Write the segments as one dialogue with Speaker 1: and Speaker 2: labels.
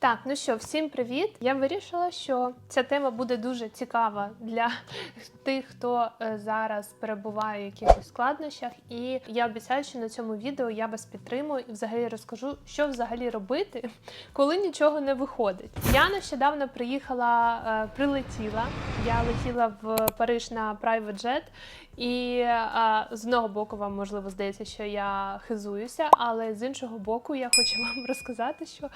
Speaker 1: Так, ну що, всім привіт! Я вирішила, що ця тема буде дуже цікава для тих, хто е, зараз перебуває в якихось складнощах. І я обіцяю, що на цьому відео я вас підтримую і взагалі розкажу, що взагалі робити, коли нічого не виходить. Я нещодавно приїхала, е, прилетіла. Я летіла в Париж на private jet, і з одного боку вам можливо здається, що я хизуюся, але з іншого боку, я хочу вам розказати, що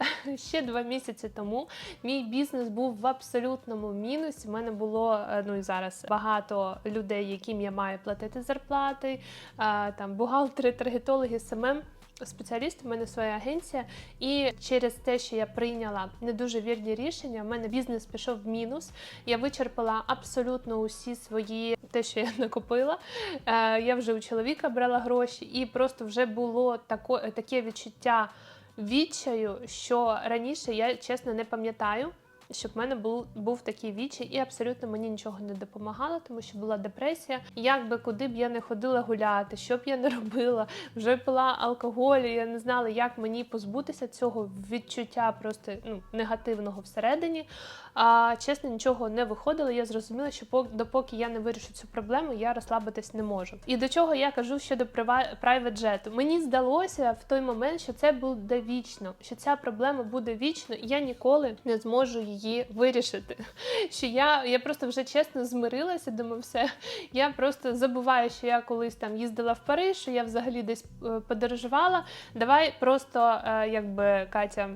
Speaker 1: ще два місяці тому мій бізнес був в абсолютному мінусі. У мене було е, ну і зараз багато людей, яким я маю платити зарплати, е, там бухгалтери, таргетологи, СММ. Спеціаліст, у мене своя агенція, і через те, що я прийняла не дуже вірні рішення, в мене бізнес пішов в мінус. Я вичерпала абсолютно усі свої те, що я накопила. Е, я вже у чоловіка брала гроші, і просто вже було тако, таке відчуття відчаю, що раніше я чесно не пам'ятаю. Щоб в мене був був такий відчай, і абсолютно мені нічого не допомагало, тому що була депресія. Як би куди б я не ходила гуляти, що б я не робила, вже пила алкоголь. і Я не знала, як мені позбутися цього відчуття просто ну, негативного всередині. А чесно, нічого не виходило. Я зрозуміла, що пок- допоки я не вирішу цю проблему, я розслабитись не можу. І до чого я кажу щодо private jet. Мені здалося в той момент, що це буде вічно, що ця проблема буде вічно, і я ніколи не зможу її вирішити. Що я, я просто вже чесно змирилася, думаю, все. Я просто забуваю, що я колись там їздила в Париж, що я взагалі десь е, подорожувала. Давай просто, е, якби Катя,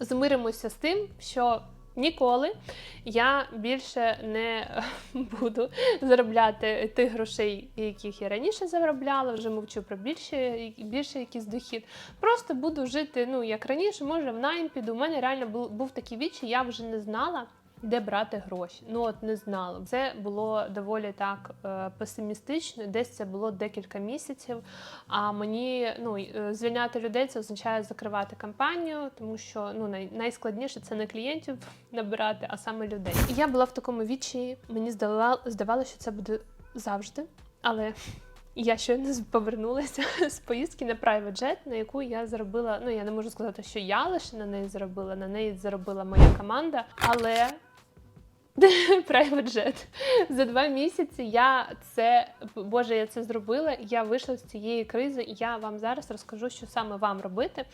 Speaker 1: змиримося з тим, що. Ніколи я більше не буду заробляти тих грошей, яких я раніше заробляла, вже мовчу про більше, більше якийсь дохід. Просто буду жити, ну як раніше, може в найм піду. У мене реально був, був такий віч, я вже не знала. Де брати гроші? Ну от не знала. Це було доволі так е, песимістично. Десь це було декілька місяців. А мені ну е, звільняти людей це означає закривати кампанію, тому що ну найскладніше це не клієнтів набирати, а саме людей. Я була в такому відчаї. Мені здавала, здавалося, що це буде завжди, але. Я щойно повернулася з поїздки на private jet, на яку я заробила. Ну я не можу сказати, що я лише на неї заробила, на неї заробила моя команда, але private jet. За два місяці я це Боже, я це зробила. Я вийшла з цієї кризи, і я вам зараз розкажу, що саме вам робити.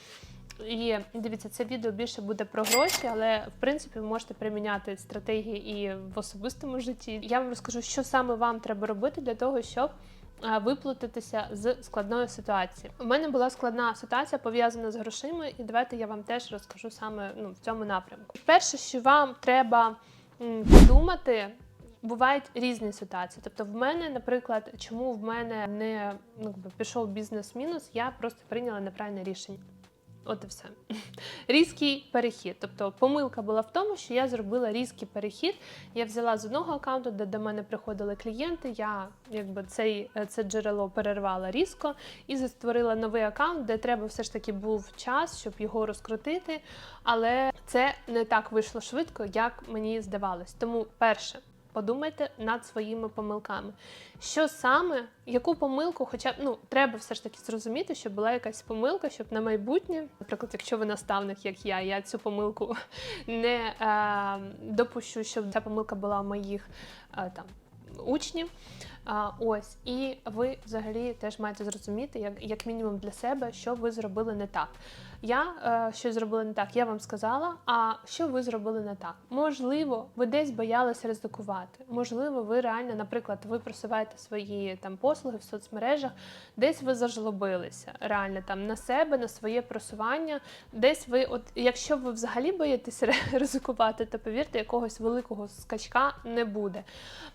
Speaker 1: І дивіться, це відео більше буде про гроші, але в принципі ви можете приміняти стратегії і в особистому житті. Я вам розкажу, що саме вам треба робити для того, щоб а, виплутатися з складної ситуації. У мене була складна ситуація пов'язана з грошима, і давайте я вам теж розкажу саме ну, в цьому напрямку. Перше, що вам треба подумати. Бувають різні ситуації. Тобто, в мене, наприклад, чому в мене не ну, пішов бізнес-мінус, я просто прийняла неправильне рішення. От і все. Різкий перехід. Тобто помилка була в тому, що я зробила різкий перехід. Я взяла з одного аккаунту, де до мене приходили клієнти. Я якби цей, це джерело перервала різко і створила новий аккаунт, де треба все ж таки був час, щоб його розкрутити. Але це не так вийшло швидко, як мені здавалось. Тому перше. Подумайте над своїми помилками. Що саме, яку помилку, хоча б ну треба все ж таки зрозуміти, що була якась помилка, щоб на майбутнє, наприклад, якщо ви наставник, як я, я цю помилку не е, допущу, щоб ця помилка була у моїх е, там учнів. А, ось, і ви взагалі теж маєте зрозуміти, як, як мінімум для себе, що ви зробили не так. Я е, що зробила не так, я вам сказала. А що ви зробили не так? Можливо, ви десь боялися ризикувати. Можливо, ви реально, наприклад, ви просуваєте свої там послуги в соцмережах, десь ви зажлобилися реально там на себе, на своє просування. Десь ви, от якщо ви взагалі боїтеся ризикувати, то повірте, якогось великого скачка не буде.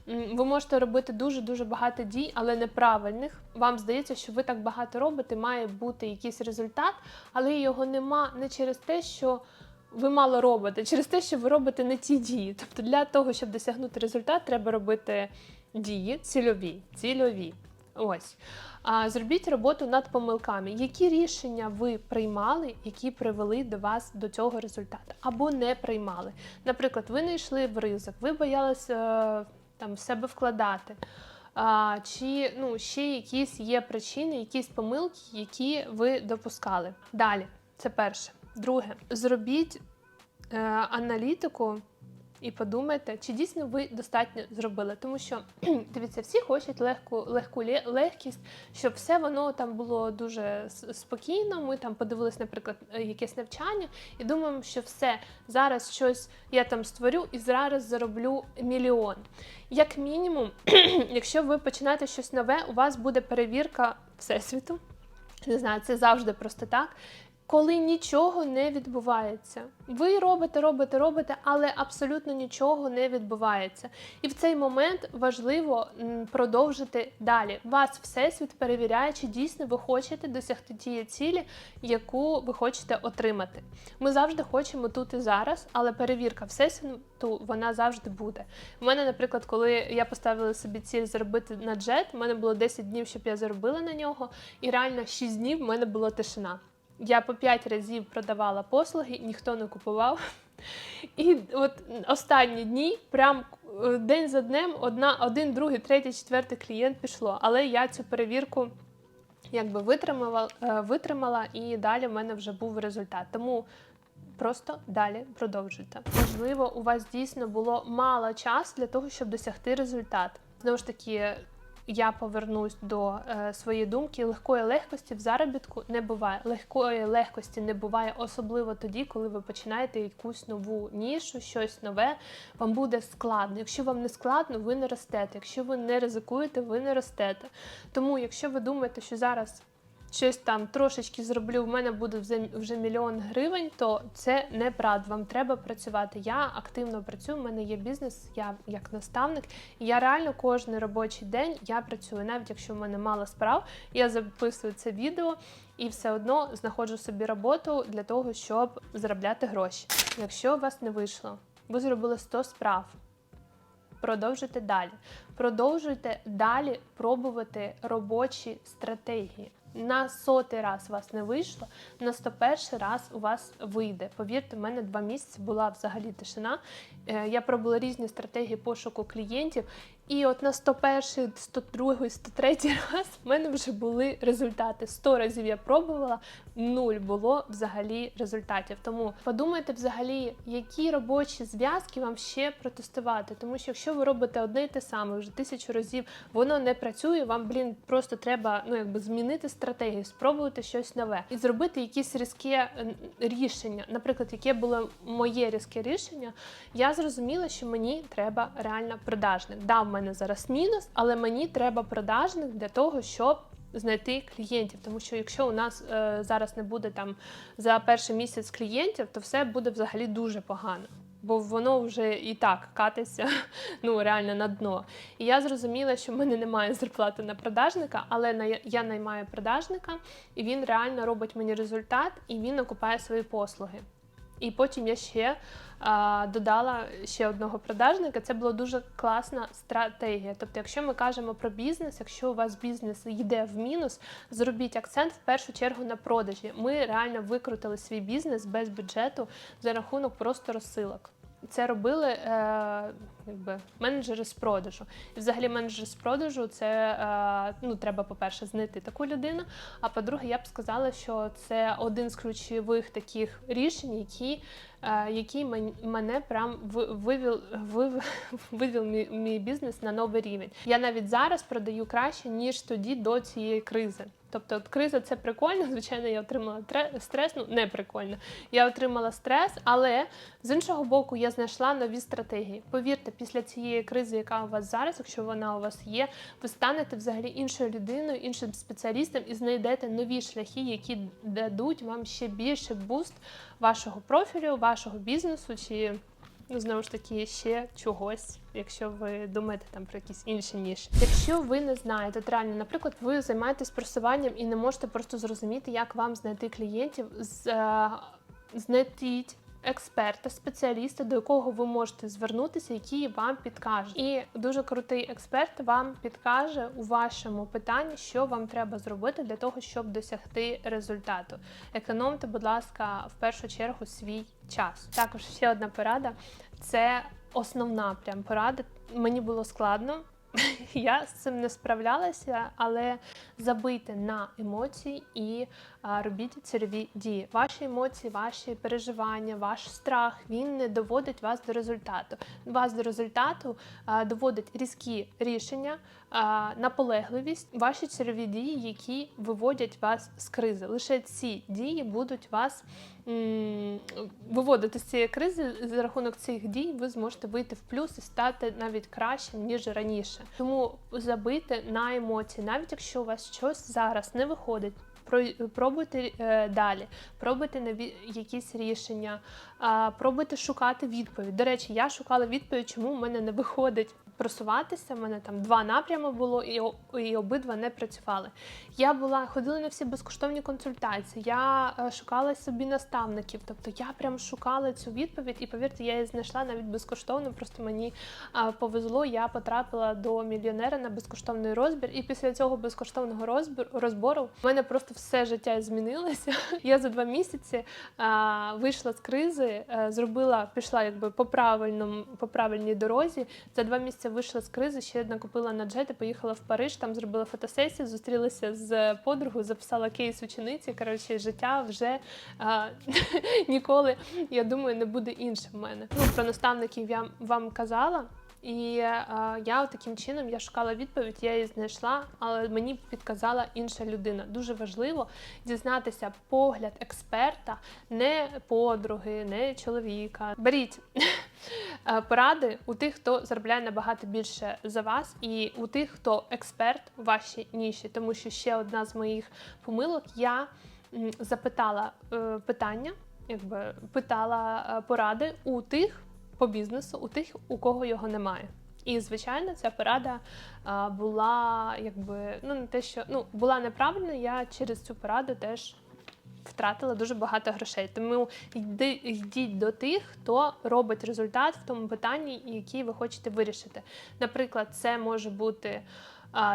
Speaker 1: Ви можете робити дуже дуже багато дій, але неправильних. Вам здається, що ви так багато робите, має бути якийсь результат, але його нема не через те, що ви мало робите, а через те, що ви робите не ті дії. Тобто для того, щоб досягнути результат, треба робити дії цільові. цільові. Ось. А, зробіть роботу над помилками. Які рішення ви приймали, які привели до вас до цього результату, або не приймали. Наприклад, ви не йшли в ризик, ви боялися е, там в себе вкладати. А, чи ну, ще якісь є причини, якісь помилки, які ви допускали. Далі, це перше. Друге, зробіть е, аналітику і подумайте, чи дійсно ви достатньо зробили. Тому що дивіться, всі хочуть легку, легку легкість, щоб все воно там було дуже спокійно. Ми там подивились, наприклад, е, якесь навчання, і думаємо, що все зараз щось я там створю і зараз зароблю мільйон. Як мінімум, якщо ви починаєте щось нове, у вас буде перевірка всесвіту. Не знаю, це завжди просто так. Коли нічого не відбувається, ви робите, робите, робите, але абсолютно нічого не відбувається. І в цей момент важливо продовжити далі. Вас всесвіт перевіряє, чи дійсно ви хочете досягти тієї цілі, яку ви хочете отримати. Ми завжди хочемо тут і зараз, але перевірка всесвіту вона завжди буде. У мене, наприклад, коли я поставила собі ціль заробити на джет, у мене було 10 днів, щоб я заробила на нього, і реально 6 днів в мене була тишина. Я по 5 разів продавала послуги, ніхто не купував. І от останні дні, прям е, день за днем, одна, один, другий, третій, четвертий клієнт пішло. Але я цю перевірку якби витримала, е, витримала, і далі в мене вже був результат. Тому просто далі продовжуйте. Можливо, у вас дійсно було мало часу для того, щоб досягти результат. Знову ж таки. Я повернусь до е, своєї думки. Легкої легкості в заробітку не буває. Легкої легкості не буває, особливо тоді, коли ви починаєте якусь нову нішу, щось нове. Вам буде складно. Якщо вам не складно, ви не ростете. Якщо ви не ризикуєте, ви не ростете. Тому, якщо ви думаєте, що зараз щось там трошечки зроблю, в мене буде вже- вже мільйон гривень, то це неправда. Вам треба працювати. Я активно працюю, в мене є бізнес, я як наставник, і я реально кожен робочий день я працюю. Навіть якщо в мене мало справ, я записую це відео і все одно знаходжу собі роботу для того, щоб заробляти гроші. Якщо у вас не вийшло, ви зробили 100 справ. Продовжуйте далі. Продовжуйте далі пробувати робочі стратегії. На сотий раз у вас не вийшло, на 101 раз у вас вийде. Повірте, в мене два місяці була взагалі тишина. Е, Я пробувала різні стратегії пошуку клієнтів, і от на 101, 102, 103 раз в мене вже були результати. 100 разів я пробувала, нуль було взагалі результатів. Тому подумайте взагалі, які робочі зв'язки вам ще протестувати. Тому що якщо ви робите одне і те саме вже тисячу разів, воно не працює. Вам, блін, просто треба ну якби змінити стратегію, спробувати щось нове і зробити якісь різке рішення. Наприклад, яке було моє різке рішення, я зрозуміла, що мені треба реально продажник. Да, мене зараз мінус, але мені треба продажник для того, щоб знайти клієнтів. Тому що якщо у нас е, зараз не буде там за перший місяць клієнтів, то все буде взагалі дуже погано. Бо воно вже і так катиться ну реально на дно. І я зрозуміла, що в мене немає зарплати на продажника, але на- я наймаю продажника, і він реально робить мені результат, і він окупає свої послуги. І потім я ще а, додала ще одного продажника. Це була дуже класна стратегія. Тобто, якщо ми кажемо про бізнес, якщо у вас бізнес йде в мінус, зробіть акцент в першу чергу на продажі. Ми реально викрутили свій бізнес без бюджету за рахунок просто розсилок. Це робили е, якби, менеджери з продажу. І взагалі менеджер з продажу це е, ну, треба, по-перше, знайти таку людину. А по-друге, я б сказала, що це один з ключових таких рішень, які, е, мен- мене прям ви- вивів, вивів, вивів мій, мій бізнес на новий рівень. Я навіть зараз продаю краще, ніж тоді до цієї кризи. Тобто от криза це прикольно. Звичайно, я отримала тре- стрес, ну не прикольно. Я отримала стрес, але з іншого боку, я знайшла нові стратегії. Повірте, після цієї кризи, яка у вас зараз, якщо вона у вас є, ви станете взагалі іншою людиною, іншим спеціалістом і знайдете нові шляхи, які дадуть вам ще більше буст вашого профілю, вашого бізнесу чи. Ну, знову ж таки, ще чогось, якщо ви думаєте там про якісь інші ніші. Якщо ви не знаєте, от реально, наприклад, ви займаєтесь просуванням і не можете просто зрозуміти, як вам знайти клієнтів, з, е, знайдіть експерта, спеціаліста, до якого ви можете звернутися, який вам підкаже. І дуже крутий експерт вам підкаже у вашому питанні, що вам треба зробити для того, щоб досягти результату. Економте, будь ласка, в першу чергу свій час. Також ще одна порада це основна прям порада. Мені було складно. Я з цим не справлялася, але забийте на емоції і робіть цільові дії. Ваші емоції, ваші переживання, ваш страх він не доводить вас до результату. Вас до результату доводить різкі рішення, наполегливість, ваші цільові дії, які виводять вас з кризи. Лише ці дії будуть вас виводити з цієї кризи. За рахунок цих дій ви зможете вийти в плюс і стати навіть кращим ніж раніше. Тому забийте на емоції, навіть якщо у вас щось зараз не виходить. про- Пробуйте е, далі, пробуйте нові якісь рішення, пробуйте шукати відповідь. До речі, я шукала відповідь, чому в мене не виходить просуватися. У мене там два напрями було, і, і обидва не працювали. Я була ходила на всі безкоштовні консультації. Я е, шукала собі наставників. Тобто я прям шукала цю відповідь, і повірте, я її знайшла навіть безкоштовно. Просто мені повезло. Я потрапила до мільйонера на безкоштовний розбір. І після цього безкоштовного розбір, розбору в мене просто все життя змінилося. Я за два місяці вийшла з кризи, е, зробила, пішла якби по правильному, по правильній дорозі. За два місяці вийшла з кризи, ще накупила на джет і поїхала в Париж. Там зробила фотосесію, зустрілася з подругою, записала кейс учениці. Коротше, життя вже а, ніколи, я думаю, не буде іншим в мене. Ну про наставників я вам казала. І е, я таким чином я шукала відповідь, я її знайшла, але мені підказала інша людина. Дуже важливо дізнатися погляд експерта, не подруги, не чоловіка. Беріть е, поради у тих, хто заробляє набагато більше за вас, і у тих, хто експерт у вашій ніші. Тому що ще одна з моїх помилок я запитала е, питання, якби питала е, поради у тих по бізнесу, у тих, у кого його немає. І звичайно, ця порада була якби ну не те, що ну була неправильна. Я через цю пораду теж втратила дуже багато грошей. Тому йди, йдіть до тих, хто робить результат в тому питанні, який ви хочете вирішити. Наприклад, це може бути.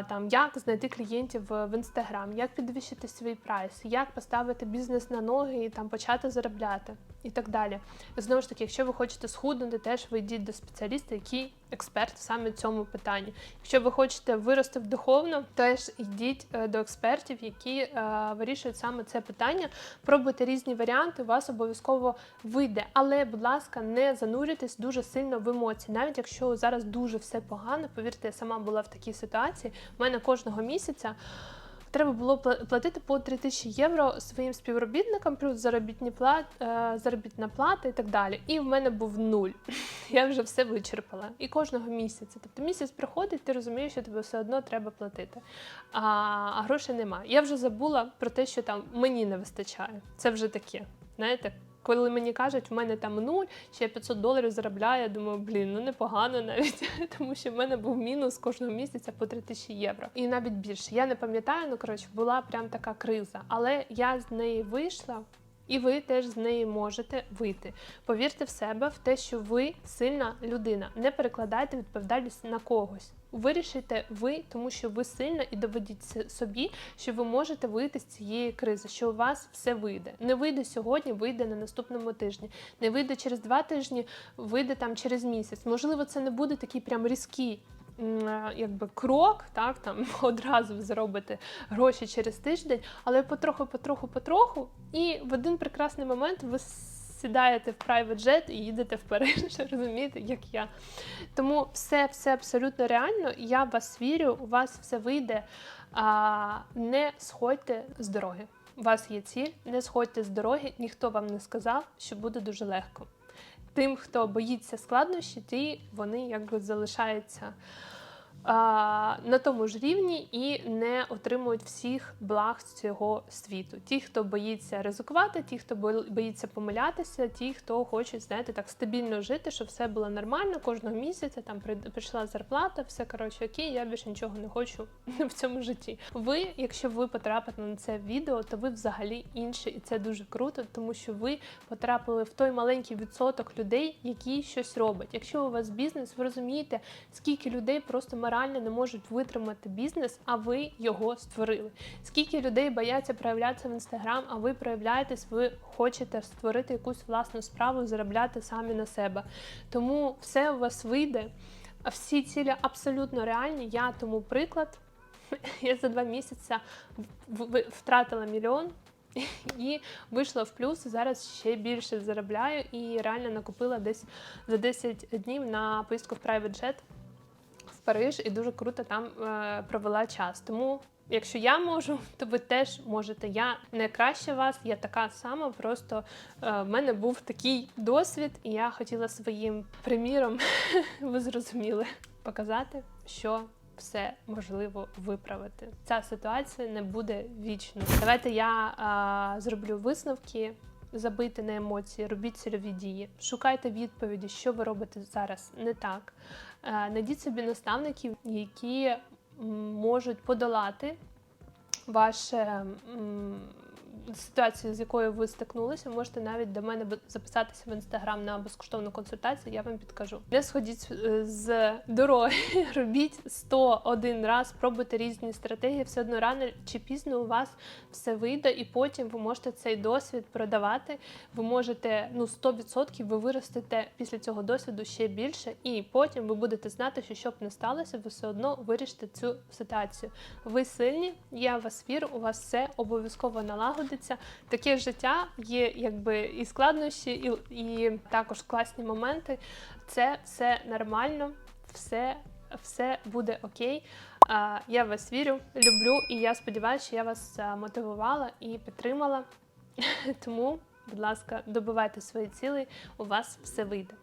Speaker 1: Там як знайти клієнтів в в інстаграм, як підвищити свій прайс, як поставити бізнес на ноги і там почати заробляти, і так далі. Знову ж таки, якщо ви хочете схуднути, теж ви йдіть до спеціаліста, який експерт саме в цьому питанні. Якщо ви хочете вирости духовно, теж йдіть е, до експертів, які е, вирішують саме це питання. Пробуйте різні варіанти, у вас обов'язково вийде. Але, будь ласка, не занурюйтесь дуже сильно в емоції. Навіть якщо зараз дуже все погано, повірте, я сама була в такій ситуації. У мене кожного місяця. Треба було пла- платити по 3 тисячі євро своїм співробітникам, плюс заробітні плат, е, заробітна плата і так далі. І в мене був нуль. Я вже все вичерпала. І кожного місяця. Тобто місяць приходить, ти розумієш, що тобі все одно треба платити. А, а грошей немає. Я вже забула про те, що там мені не вистачає. Це вже таке. Знаєте, коли мені кажуть, в мене там нуль, ще я 500 доларів заробляю, я думаю, блін, ну непогано навіть, тому що в мене був мінус кожного місяця по 3000 євро. І навіть більше. Я не пам'ятаю, ну коротше, була прям така криза. Але я з неї вийшла. І ви теж з неї можете вийти. Повірте в себе, в те, що ви сильна людина. Не перекладайте відповідальність на когось. Вирішите ви, тому що ви сильна, і доведіть собі, що ви можете вийти з цієї кризи, що у вас все вийде. Не вийде сьогодні, вийде на наступному тижні. Не вийде через два тижні, вийде там через місяць. Можливо, це не буде такий прям різкий. Е, Якби крок, так там одразу ви гроші через тиждень, але потроху, потроху, потроху, і в один прекрасний момент ви сідаєте в private jet і їдете в Париж, розумієте, як я. Тому все, все абсолютно реально. Я в вас вірю, у вас все вийде. А, не сходьте з дороги. У вас є ціль, не сходьте з дороги, ніхто вам не сказав, що буде дуже легко. Тим, хто боїться складнощі, ті вони якби залишаються на тому ж рівні і не отримують всіх благ з цього світу. Ті, хто боїться ризикувати, ті, хто бо- боїться помилятися, ті, хто хочуть, знаєте, так стабільно жити, щоб все було нормально кожного місяця. Там прийшла зарплата, все коротше окей, я більше нічого не хочу в цьому житті. Ви, якщо ви потрапите на це відео, то ви взагалі інші, і це дуже круто, тому що ви потрапили в той маленький відсоток людей, які щось роблять. Якщо у вас бізнес, ви розумієте, скільки людей просто морально не можуть витримати бізнес, а ви його створили. Скільки людей бояться проявлятися в інстаграм, а ви проявляєтесь, ви хочете створити якусь власну справу, заробляти самі на себе. Тому все у вас вийде. всі цілі абсолютно реальні. Я тому приклад. Я за два місяці втратила мільйон і вийшла в плюс. Зараз ще більше заробляю і реально накопила десь за 10 днів на поїздку в private jet Париж і дуже круто там е, провела час. Тому, якщо я можу, то ви теж можете. Я не краще вас, я така сама. Просто е, в мене був такий досвід, і я хотіла своїм приміром, ви зрозуміли, показати, що. Все можливо виправити. Ця ситуація не буде вічно. Давайте я а, зроблю висновки. Забийте на емоції, робіть цільові дії, шукайте відповіді, що ви робите зараз не так. Е, Найдіть собі наставників, які можуть подолати вашу ситуацію, з якою ви стикнулися. Можете навіть до мене записатися в інстаграм на безкоштовну консультацію, я вам підкажу. Не сходіть е, з дороги, робіть 101 раз, пробуйте різні стратегії, все одно рано чи пізно у вас все вийде, і потім ви можете цей досвід продавати. Ви можете ну 100% ви виростете після цього досвіду ще більше, і потім ви будете знати, що щоб не сталося, ви все одно вирішите цю ситуацію. Ви сильні, я вас вірю, у вас все обов'язково налагодиться. Таке життя є якби і складнощі, і, і також класні моменти. Це все нормально, все, все буде окей. Я вас вірю, люблю, і я сподіваюся, що я вас мотивувала і підтримала. Тому, будь ласка, добивайте свої цілі, у вас все вийде.